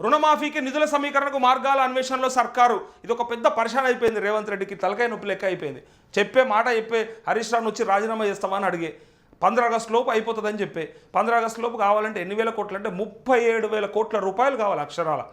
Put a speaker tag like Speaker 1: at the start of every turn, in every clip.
Speaker 1: రుణమాఫీకి నిధుల సమీకరణకు మార్గాల అన్వేషణలో సర్కారు. ఇది ఒక పెద్ద పరిశాన్ అయిపోయింది రేవంత్ రెడ్డికి. తలకాయ నొప్పి లెక్క అయిపోయింది. చెప్పే మాట చెప్పే హరీష్ రావు వచ్చి రాజీనామా చేస్తామని అడిగే. పంద్ర ఆగస్టు లోపు అయిపోతుందని చెప్పే. పంద్ర ఆగస్టు లోపు కావాలంటే ఎన్ని వేల కోట్లు అంటే ముప్పై ఏడు వేల కోట్ల రూపాయలు కావాలి అక్షరాల.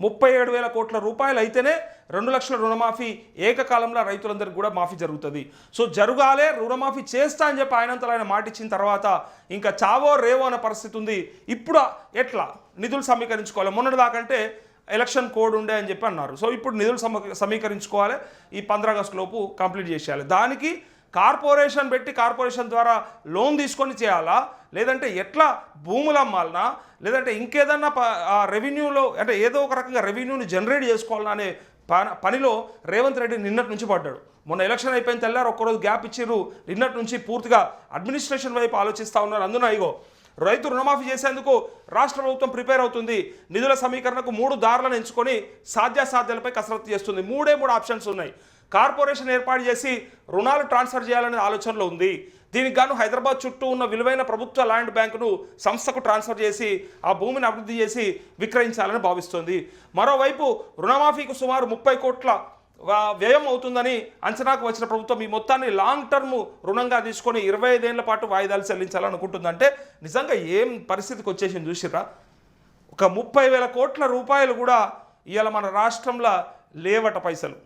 Speaker 1: ముప్పై ఏడు వేల కోట్ల రూపాయలు అయితేనే రెండు లక్షల రుణమాఫీ ఏకకాలంలో రైతులందరికీ కూడా మాఫీ జరుగుతుంది. సో జరగాలే రుణమాఫీ చేస్తా అని చెప్పి ఆయనంతలో ఆయన మాట ఇచ్చిన తర్వాత ఇంకా చావో రేవో అనే పరిస్థితి ఉంది. ఇప్పుడు ఎట్లా? నిధులు సమీకరించుకోవాలి. మొన్నటి దాకంటే ఎలక్షన్ కోడ్ ఉండే అని చెప్పి అన్నారు. సో ఇప్పుడు నిధులు సమ సమీకరించుకోవాలి. ఈ పంద్ర ఆగస్టు లోపు కంప్లీట్ చేసేయాలి. దానికి కార్పొరేషన్ పెట్టి కార్పొరేషన్ ద్వారా లోన్ తీసుకొని చేయాలా? లేదంటే ఎట్లా భూములు అమ్మాలనా? లేదంటే ఇంకేదన్నా ప ఆ రెవెన్యూలో అంటే ఏదో ఒక రకంగా రెవెన్యూని జనరేట్ చేసుకోవాలన్నా అనే ప- పనిలో రేవంత్ రెడ్డి నిన్నటి నుంచి పడ్డాడు. మొన్న ఎలక్షన్ అయిపోయిన తెల్లారు ఒక్కరోజు గ్యాప్ ఇచ్చిర్రు. నిన్నటి నుంచి పూర్తిగా అడ్మినిస్ట్రేషన్ వైపు ఆలోచిస్తూ ఉన్నారు. అందున ఇగో రైతు రుణమాఫీ చేసేందుకు రాష్ట్ర ప్రభుత్వం ప్రిపేర్ అవుతుంది. నిధుల సమీకరణకు మూడు దారులను ఎంచుకొని సాధ్యాసాధ్యాలపై కసరత్తు చేస్తుంది. మూడే మూడు ఆప్షన్స్ ఉన్నాయి. కార్పొరేషన్ ఏర్పాటు చేసి రుణాలు ట్రాన్స్ఫర్ చేయాలనే ఆలోచనలో ఉంది. దీనికి గాను హైదరాబాద్ చుట్టూ ఉన్న విలువైన ప్రభుత్వ ల్యాండ్ బ్యాంకును సంస్థకు ట్రాన్స్ఫర్ చేసి ఆ భూమిని అభివృద్ధి చేసి విక్రయించాలని భావిస్తోంది. మరోవైపు రుణమాఫీకు సుమారు ముప్పై కోట్ల వ్యయం అవుతుందని అంచనాకు వచ్చిన ప్రభుత్వం ఈ మొత్తాన్ని లాంగ్ టర్మ్ రుణంగా తీసుకొని ఇరవై ఐదేళ్ళ పాటు వాయిదాలు చెల్లించాలనుకుంటుందంటే నిజంగా ఏం పరిస్థితికి వచ్చేసింది చూసిరా ఒక ముప్పై వేల కోట్ల రూపాయలు కూడా ఇవాళ మన రాష్ట్రంలో లేవట పైసలు.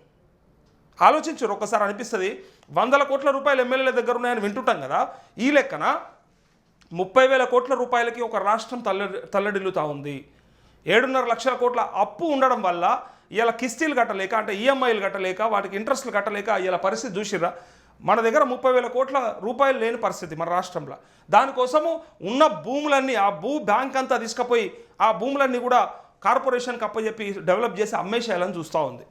Speaker 1: ఆలోచించరు ఒకసారి అనిపిస్తుంది వందల కోట్ల రూపాయలు ఎమ్మెల్యేల దగ్గర ఉన్నాయని వింటుంటాం కదా ఈ లెక్కన ముప్పై వేల కోట్ల రూపాయలకి ఒక రాష్ట్రం తల్ల తల్లడిల్లుతా ఉంది. ఏడున్నర లక్షల కోట్ల అప్పు ఉండడం వల్ల ఇలా కిస్తీలు కట్టలేక అంటే ఈఎంఐలు కట్టలేక వాటికి ఇంట్రెస్ట్లు కట్టలేక ఇలా పరిస్థితి చూసిరా మన దగ్గర ముప్పై వేల కోట్ల రూపాయలు లేని పరిస్థితి మన రాష్ట్రంలో. దానికోసము ఉన్న భూములన్నీ ఆ భూ బ్యాంక్ అంతా తీసుకుపోయి ఆ భూములన్నీ కూడా కార్పొరేషన్కి అప్పచెప్పి డెవలప్ చేసి అమ్మేసేయాలని చూస్తూ ఉంది.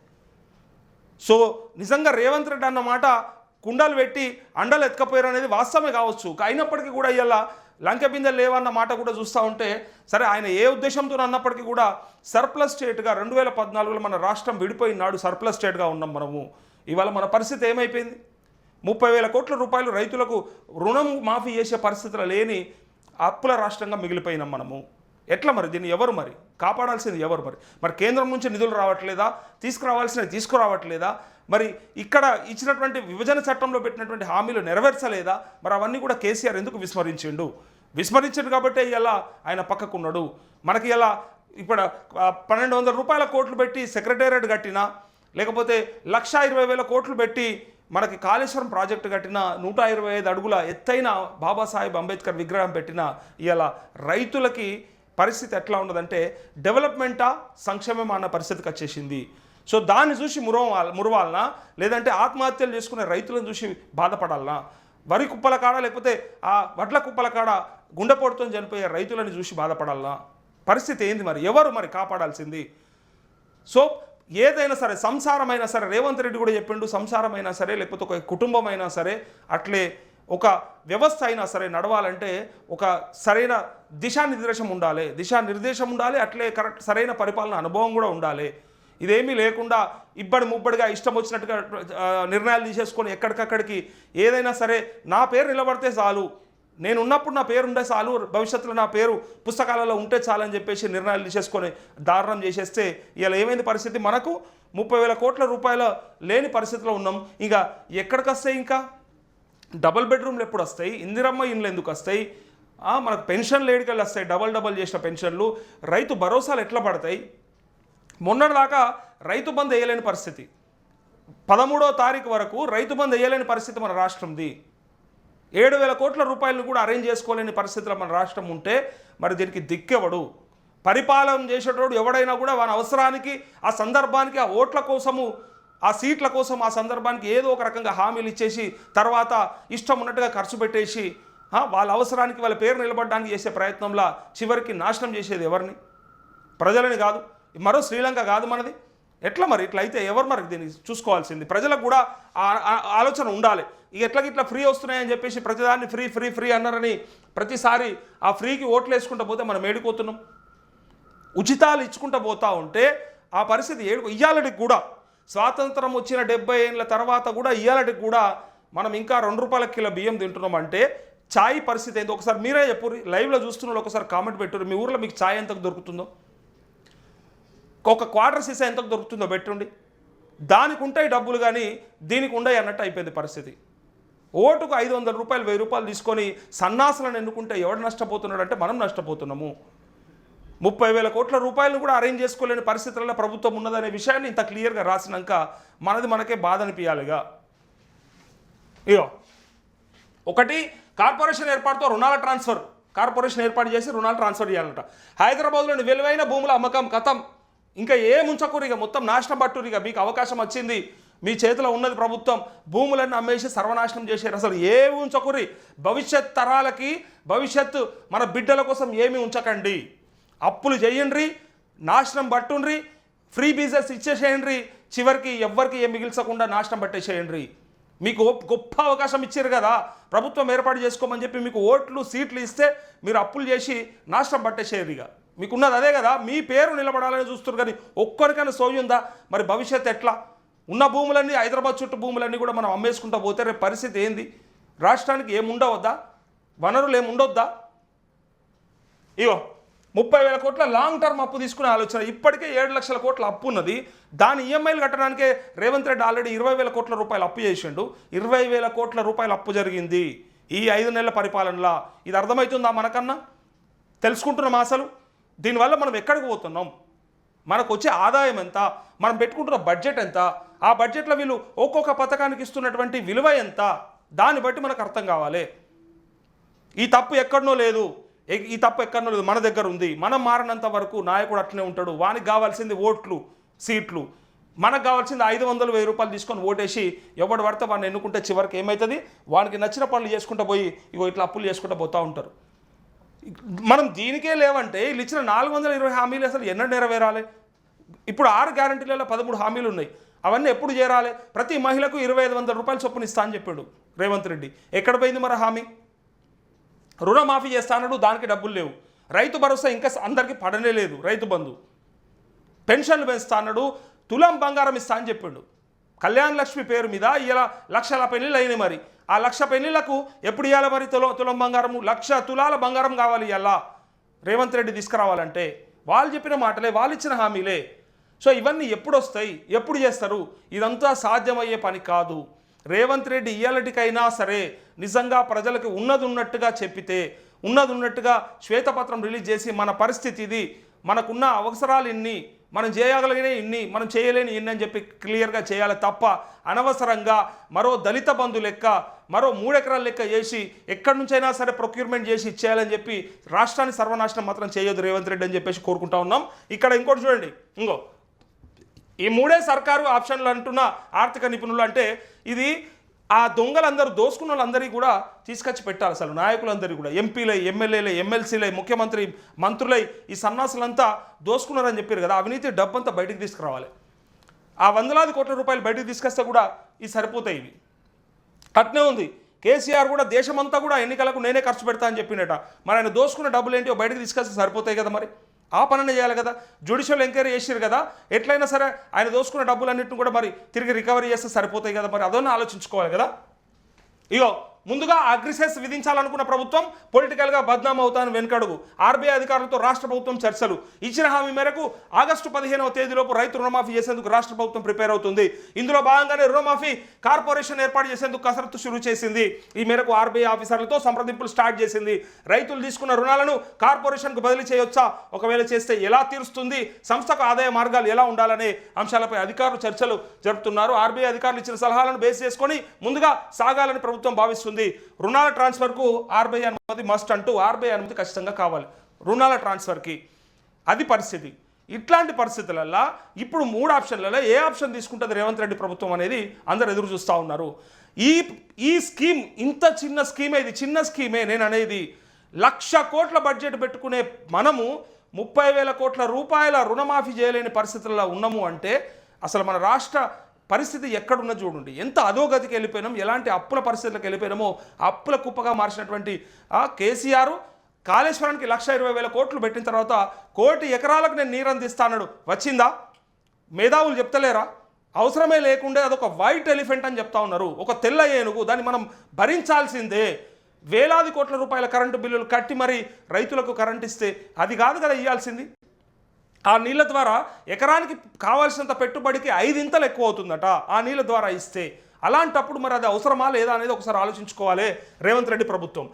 Speaker 1: సో నిజంగా రేవంత్ రెడ్డి అన్నమాట కుండలు పెట్టి అండలు ఎత్తుకపోయారు అనేది వాస్తవమే కావచ్చు. అయినప్పటికీ కూడా ఇలా లంక బిందెలు లేవన్న మాట కూడా చూస్తూ ఉంటే సరే ఆయన ఏ ఉద్దేశంతో అన్నప్పటికీ కూడా సర్ప్లస్ స్టేట్గా రెండు వేల పద్నాలుగులో మన రాష్ట్రం విడిపోయిన నాడు సర్ప్లస్ స్టేట్గా ఉన్నాం మనము. ఇవాళ మన పరిస్థితి ఏమైపోయింది? ముప్పై వేల కోట్ల రూపాయలు రైతులకు రుణం మాఫీ చేసే పరిస్థితులు లేని అప్పుల రాష్ట్రంగా మిగిలిపోయినాం మనము. ఎట్లా మరి? దీన్ని ఎవరు మరి? కాపాడాల్సింది ఎవరు మరి? మరి కేంద్రం నుంచి నిధులు రావట్లేదా? తీసుకురావాల్సినవి తీసుకురావట్లేదా? మరి ఇక్కడ ఇచ్చినటువంటి విభజన చట్టంలో పెట్టినటువంటి హామీలు నెరవేర్చలేదా? మరి అవన్నీ కూడా కేసీఆర్ ఎందుకు విస్మరించిండు? విస్మరించాడు కాబట్టి ఇలా ఆయన పక్కకున్నాడు. మనకి ఇలా ఇప్పుడు పన్నెండు వందల రూపాయల కోట్లు పెట్టి సెక్రటేరియట్ కట్టినా లేకపోతే లక్ష ఇరవై వేల కోట్లు పెట్టి మనకి కాళేశ్వరం ప్రాజెక్టు కట్టిన నూట ఇరవై ఐదు అడుగుల ఎత్తైన బాబాసాహెబ్ అంబేద్కర్ విగ్రహం పెట్టిన ఇలా రైతులకి పరిస్థితి ఎట్లా ఉన్నదంటే డెవలప్మెంటా సంక్షేమమా అన్న పరిస్థితికి వచ్చేసింది. సో దాన్ని చూసి మురవాల మురవాలనా లేదంటే ఆత్మహత్యలు చేసుకునే రైతులను చూసి బాధపడాలనా? వరి కుప్పల కాడ లేకపోతే ఆ వడ్ల కుప్పల కాడ గుండెపోటుతో చనిపోయే రైతులను చూసి బాధపడాలా? పరిస్థితి ఏంది మరి? ఎవరు మరి కాపాడాల్సింది? సో ఏదైనా సరే సంసారమైనా సరే రేవంత్ రెడ్డి కూడా చెప్పిండు సంసారమైనా సరే లేకపోతే ఒక కుటుంబం అయినా సరే అట్లే ఒక వ్యవస్థ అయినా సరే నడవాలంటే ఒక సరైన దిశానిర్దేశం ఉండాలి. దిశానిర్దేశం ఉండాలి అట్లే కరెక్ట్ సరైన పరిపాలన అనుభవం కూడా ఉండాలి. ఇదేమీ లేకుండా ఇబ్బడి ముబ్బడిగా ఇష్టం వచ్చినట్టుగా నిర్ణయాలు తీసేసుకొని ఎక్కడికక్కడికి ఏదైనా సరే నా పేరు నిలబడితే చాలు. నేను ఉన్నప్పుడు నా పేరు ఉండే చాలు భవిష్యత్తులో నా పేరు పుస్తకాలలో ఉంటే చాలని చెప్పేసి నిర్ణయాలు తీసేసుకొని దారుణం చేసేస్తే ఇలా ఏమైంది పరిస్థితి? మనకు ముప్పై వేల కోట్ల రూపాయల లేని పరిస్థితిలో ఉన్నాం. ఇంకా ఎక్కడికి వస్తాయి ఇంకా? డబుల్ బెడ్రూమ్లు ఎప్పుడు వస్తాయి? ఇందిరమ్మ ఇండ్లు ఎందుకు వస్తాయి? మనకు పెన్షన్లు లేడికెళ్ళి వస్తాయి. డబల్ డబల్ చేసిన పెన్షన్లు. రైతు భరోసాలు ఎట్లా పడతాయి? మొన్నటిదాకా రైతు బంద్ వేయలేని పరిస్థితి. పదమూడో తారీఖు వరకు రైతు బంద్ వేయలేని పరిస్థితి మన రాష్ట్రంది. ఏడు వేల కోట్ల రూపాయలను కూడా అరేంజ్ చేసుకోలేని పరిస్థితిలో మన రాష్ట్రం ఉంటే మరి దీనికి దిక్కెవడు? పరిపాలన చేసేటోడు ఎవడైనా కూడా వాని అవసరానికి ఆ సందర్భానికి ఆ ఓట్ల కోసము ఆ సీట్ల కోసం ఆ సందర్భానికి ఏదో ఒక రకంగా హామీలు ఇచ్చేసి తర్వాత ఇష్టం ఉన్నట్టుగా ఖర్చు పెట్టేసి వాళ్ళ అవసరానికి వాళ్ళ పేరు నిలబడడానికి చేసే ప్రయత్నంలో చివరికి నాశనం చేసేది ఎవరిని? ప్రజలని కాదు. మరో శ్రీలంక కాదు మనది. ఎట్లా మరి? ఇట్లా అయితే ఎవరు మరి దీన్ని చూసుకోవాల్సింది? ప్రజలకు కూడా ఆలోచన ఉండాలి. ఇక ఎట్లా ఇట్లా ఫ్రీ వస్తున్నాయని చెప్పేసి ప్రతిదాన్ని ఫ్రీ ఫ్రీ ఫ్రీ అన్నారని ప్రతిసారి ఆ ఫ్రీకి ఓట్లు వేసుకుంటూ పోతే మనం ఏడుకోతున్నాం ఉచితాలు ఇచ్చుకుంటూ పోతా ఉంటే ఆ పరిస్థితి ఏడు ఇయ్యాలటికి కూడా స్వాతంత్రం వచ్చిన డెబ్బై ఏళ్ళ తర్వాత కూడా ఇయ్యాలటికి కూడా మనం ఇంకా రెండు రూపాయల కిలో బియ్యం తింటున్నాం అంటే ఛాయ్ పరిస్థితి ఏందో? ఒకసారి మీరే చెప్పు. లైవ్లో చూస్తున్న వాళ్ళు ఒకసారి కామెంట్ పెట్టుర్రు. మీ ఊర్లో మీకు ఛాయ్ ఎంతకు దొరుకుతుందో? ఒక క్వార్టర్ సీసా ఎంతకు దొరుకుతుందో పెట్టుండి. దానికి ఉంటాయి డబ్బులు కానీ దీనికి ఉండయి అన్నట్టు అయిపోయింది పరిస్థితి. ఓటుకు ఐదు వందల రూపాయలు వెయ్యి రూపాయలు తీసుకొని సన్నాసులను ఎన్నుకుంటే ఎవడు నష్టపోతున్నాడు అంటే మనం నష్టపోతున్నాము. ముప్పై వేల కోట్ల రూపాయలను కూడా అరేంజ్ చేసుకోలేని పరిస్థితులలో ప్రభుత్వం ఉన్నదనే విషయాన్ని ఇంత క్లియర్గా రాసినాక మనది మనకే బాధ అనిపించాలిగా ఇయో ఒకటి కార్పొరేషన్ ఏర్పాటుతో రుణాల ట్రాన్స్ఫర్. కార్పొరేషన్ ఏర్పాటు చేసి రుణాలు ట్రాన్స్ఫర్ చేయాలంట. హైదరాబాద్లోని విలువైన భూముల అమ్మకం కథం. ఇంకా ఏ ముంచకూరు ఇక? మొత్తం నాశనం పట్టురు ఇక. మీకు అవకాశం వచ్చింది. మీ చేతిలో ఉన్నది ప్రభుత్వం. భూములన్నీ అమ్మేసి సర్వనాశనం చేశారు. అసలు ఏ ఉంచకూరి భవిష్యత్ తరాలకి భవిష్యత్తు మన బిడ్డల కోసం ఏమి ఉంచకండి. అప్పులు చేయండి నాశనం పట్టుండ్రి ఫ్రీ బిజినెస్ ఇచ్చేసేయండి చివరికి ఎవ్వరికి ఏం మిగిల్చకుండా నాశనం పట్టేసేయండి మీకు గొప్ప- గొప్ప అవకాశం ఇచ్చారు కదా. ప్రభుత్వం ఏర్పాటు చేసుకోమని చెప్పి మీకు ఓట్లు సీట్లు ఇస్తే మీరు అప్పులు చేసి నాశనం పట్టేసేయరు ఇక. మీకున్నది అదే కదా మీ పేరు నిలబడాలని చూస్తారు కానీ ఒక్కరికైనా సోయి ఉందా? మరి భవిష్యత్ ఎట్లా? ఉన్న భూములన్నీ హైదరాబాద్ చుట్టూ భూములన్నీ కూడా మనం అమ్మేసుకుంటా పోతే రేపు పరిస్థితి ఏంది? రాష్ట్రానికి ఏముండవద్దా వనరులు ఏముండొద్దా ఇగో ముప్పై వేల కోట్ల లాంగ్ టర్మ్ అప్పు తీసుకునే ఆలోచన. ఇప్పటికే ఏడు లక్షల కోట్ల అప్పు ఉన్నది. దాని ఈఎంఐలు కట్టడానికే రేవంత్ రెడ్డి ఆల్రెడీ ఇరవై వేల కోట్ల రూపాయలు అప్పు చేసిండు. ఇరవై వేల కోట్ల రూపాయలు అప్పు జరిగింది ఈ ఐదు నెలల పరిపాలనలో. ఇది అర్థమవుతుందా మనకన్నా? తెలుసుకుంటున్నాం అసలు? దీనివల్ల మనం ఎక్కడికి పోతున్నాం? మనకు వచ్చే ఆదాయం ఎంత? మనం పెట్టుకుంటున్న బడ్జెట్ ఎంత? ఆ బడ్జెట్లో వీళ్ళు ఒక్కొక్క పథకానికి ఇస్తున్నటువంటి విలువ ఎంత? దాన్ని బట్టి మనకు అర్థం కావాలి. ఈ తప్పు ఎక్కడనో లేదు. ఈ తప్పు ఎక్కడనో లేదు. మన దగ్గర ఉంది. మనం మారినంత వరకు నాయకుడు అట్లనే ఉంటాడు. వానికి కావాల్సింది ఓట్లు సీట్లు. మనకు కావాల్సింది ఐదు వందలు వెయ్యి రూపాయలు తీసుకొని ఓటేసి ఎవడు పడితే వాడిని ఎన్నుకుంటే చివరికి ఏమవుతుంది వానికి నచ్చిన పనులు చేసుకుంటూ పోయి ఇగో ఇట్లా అప్పులు చేసుకుంటూ పోతూ ఉంటారు. మనం దీనికే లేవంటే వీళ్ళు ఇచ్చిన నాలుగు వందల ఇరవై హామీలు అసలు ఎన్న నెరవేరాలి. ఇప్పుడు ఆరు గ్యారంటీలలో పదమూడు హామీలు ఉన్నాయి. అవన్నీ ఎప్పుడు చేరాలి? ప్రతి మహిళకు ఇరవై ఐదు వందల రూపాయలు చొప్పున ఇస్తా అని చెప్పాడు రేవంత్ రెడ్డి. ఎక్కడ పోయింది మరి హామీ? రుణమాఫీ చేస్తా అన్నాడు దానికి డబ్బులు లేవు. రైతు భరోసా ఇంకా అందరికీ పడనే లేదు రైతు బంధు. పెన్షన్లు పెంచుతా అన్నాడు తులం బంగారం ఇస్తా అని చెప్పిండు. కళ్యాణ్ లక్ష్మి పేరు మీద ఇలా లక్షల పెళ్ళిళ్ళు అయినాయి మరి. ఆ లక్ష పెళ్ళిళ్ళకు ఎప్పుడు ఇవ్వాలి మరి తులం తులం బంగారము? లక్ష తులాల బంగారం కావాలి ఇలా రేవంత్ రెడ్డి తీసుకురావాలంటే వాళ్ళు చెప్పిన మాటలే వాళ్ళు ఇచ్చిన హామీలే. సో ఇవన్నీ ఎప్పుడు వస్తాయి ఎప్పుడు చేస్తారు? ఇదంతా సాధ్యమయ్యే పని కాదు. రేవంత్ రెడ్డి ఇయ్యాలటికైనా సరే నిజంగా ప్రజలకు ఉన్నది ఉన్నట్టుగా చెప్పితే ఉన్నది ఉన్నట్టుగా శ్వేతపత్రం రిలీజ్ చేసి మన పరిస్థితి ఇది మనకున్న అవసరాలు ఇన్ని మనం చేయగలిగిన ఇన్ని మనం చేయలేని ఇన్ని అని చెప్పి క్లియర్గా చేయాలి తప్ప అనవసరంగా మరో దళిత బంధు లెక్క మరో మూడెకరాల లెక్క చేసి ఎక్కడి నుంచైనా సరే ప్రొక్యూర్మెంట్ చేసి ఇచ్చేయాలని చెప్పి రాష్ట్రాన్ని సర్వనాశనం మాత్రం చేయొద్దు రేవంత్ రెడ్డి అని చెప్పేసి కోరుకుంటా ఉన్నాం. ఇక్కడ ఇంకోటి చూడండి. ఇంకో ఈ మూడే సర్కారు ఆప్షన్లు అంటున్న ఆర్థిక నిపుణులు అంటే ఇది ఆ దొంగలందరూ దోసుకున్న వాళ్ళందరికీ కూడా తీసుకొచ్చి పెట్టాలి అసలు. నాయకులందరికీ కూడా. ఎంపీలై ఎమ్మెల్యేలై ఎమ్మెల్సీలై ముఖ్యమంత్రి మంత్రులై ఈ సన్నాసులంతా దోసుకున్నారని చెప్పారు కదా. అవినీతి డబ్బంతా బయటికి తీసుకురావాలి. ఆ వందలాది కోట్ల రూపాయలు బయటికి తీసుకొస్తే కూడా ఇవి సరిపోతాయి ఇవి. అట్నే ఉంది. కేసీఆర్ కూడా దేశమంతా కూడా ఎన్నికలకు నేనే ఖర్చు పెడతా అని చెప్పినట. మరి ఆయన దోసుకున్న డబ్బులు ఏంటి బయటకు తీసుకొస్తే సరిపోతాయి కదా మరి? ఆ పనిని చేయాలి కదా. జ్యుడిషియల్ ఎంక్వైరీ చేసారు కదా. ఎట్లయినా సరే ఆయన దోసుకున్న డబ్బులన్నింటిని కూడా మరి తిరిగి రికవరీ చేస్తే సరిపోతాయి కదా. మరి అదొన్న ఆలోచించుకోవాలి కదా. ఇగో ముందుగా అగ్రిసెస్ విధించాలనుకున్న ప్రభుత్వం పొలిటికల్గా బద్నాం అవుతాను వెనుకడుగు. ఆర్బీఐ అధికారులతో రాష్ట్ర ప్రభుత్వం చర్చలు. ఇచ్చిన హామీ మేరకు ఆగస్టు పదిహేనవ తేదీలోపు రైతు రుణమాఫీ చేసేందుకు రాష్ట్ర ప్రభుత్వం ప్రిపేర్ అవుతుంది. ఇందులో భాగంగానే రుణమాఫీ కార్పొరేషన్ ఏర్పాటు చేసేందుకు కసరత్తు షురు చేసింది. ఈ మేరకు ఆర్బీఐ ఆఫీసర్లతో సంప్రదింపులు స్టార్ట్ చేసింది. రైతులు తీసుకున్న రుణాలను కార్పొరేషన్కు బదిలీ చేయొచ్చా? ఒకవేళ చేస్తే ఎలా తీరుస్తుంది? సంస్థకు ఆదాయ మార్గాలు ఎలా ఉండాలనే అంశాలపై అధికారులు చర్చలు జరుపుతున్నారు. ఆర్బీఐ అధికారులు ఇచ్చిన సలహాలను బేస్ చేసుకొని ముందుగా సాగాలని ప్రభుత్వం భావిస్తుంది. రుణాల ట్రాన్స్ఫర్కు ఆర్బీఐ అనుమతి మస్ట్ అంటూ ఆర్బీఐ అనుమతి ఖచ్చితంగా కావాలి. రుణాల ట్రాన్స్ఫర్కి. అది పరిస్థితి. ఇట్లాంటి పరిస్థితులల్లో ఇప్పుడు మూడు ఆప్షన్లలో ఏ ఆప్షన్ తీసుకుంటుంది రేవంత్ రెడ్డి ప్రభుత్వం అనేది అందరు ఎదురు చూస్తూ ఉన్నారు. ఈ ఈ స్కీమ్ ఇంత చిన్న స్కీమే ఇది. చిన్న స్కీమే నేను అనేది లక్ష కోట్ల బడ్జెట్ పెట్టుకునే మనము ముప్పై వేల కోట్ల రూపాయల రుణమాఫీ చేయలేని పరిస్థితుల్లో ఉన్నాము అంటే అసలు మన రాష్ట్ర పరిస్థితి ఎక్కడున్న చూడండి. ఎంత అధోగతికి వెళ్ళిపోయినాం ఎలాంటి అప్పుల పరిస్థితులకు వెళ్ళిపోయినామో అప్పుల కుప్పగా మార్చినటువంటి కేసీఆర్ కాళేశ్వరానికి లక్ష ఇరవై వేల కోట్లు పెట్టిన తర్వాత కోటి ఎకరాలకు నేను నీరు అందిస్తానడు వచ్చిందా? మేధావులు చెప్తలేరా? అవసరమే లేకుండే అదొక వైట్ ఎలిఫెంట్ అని చెప్తా ఉన్నారు. ఒక తెల్ల ఏనుగు దాన్ని మనం భరించాల్సిందే. వేలాది కోట్ల రూపాయల కరెంటు బిల్లులు కట్టి మరి రైతులకు కరెంట్ ఇస్తే అది కాదు కదా ఇవ్వాల్సింది ఆ నీళ్ళ ద్వారా ఎకరానికి కావాల్సినంత పెట్టుబడికి ఐదింతలు ఎక్కువ అవుతుందట ఆ నీళ్ళ ద్వారా ఇస్తే. అలాంటప్పుడు మరి అది అవసరమా లేదా అనేది ఒకసారి ఆలోచించుకోవాలి రేవంత్ రెడ్డి ప్రభుత్వం.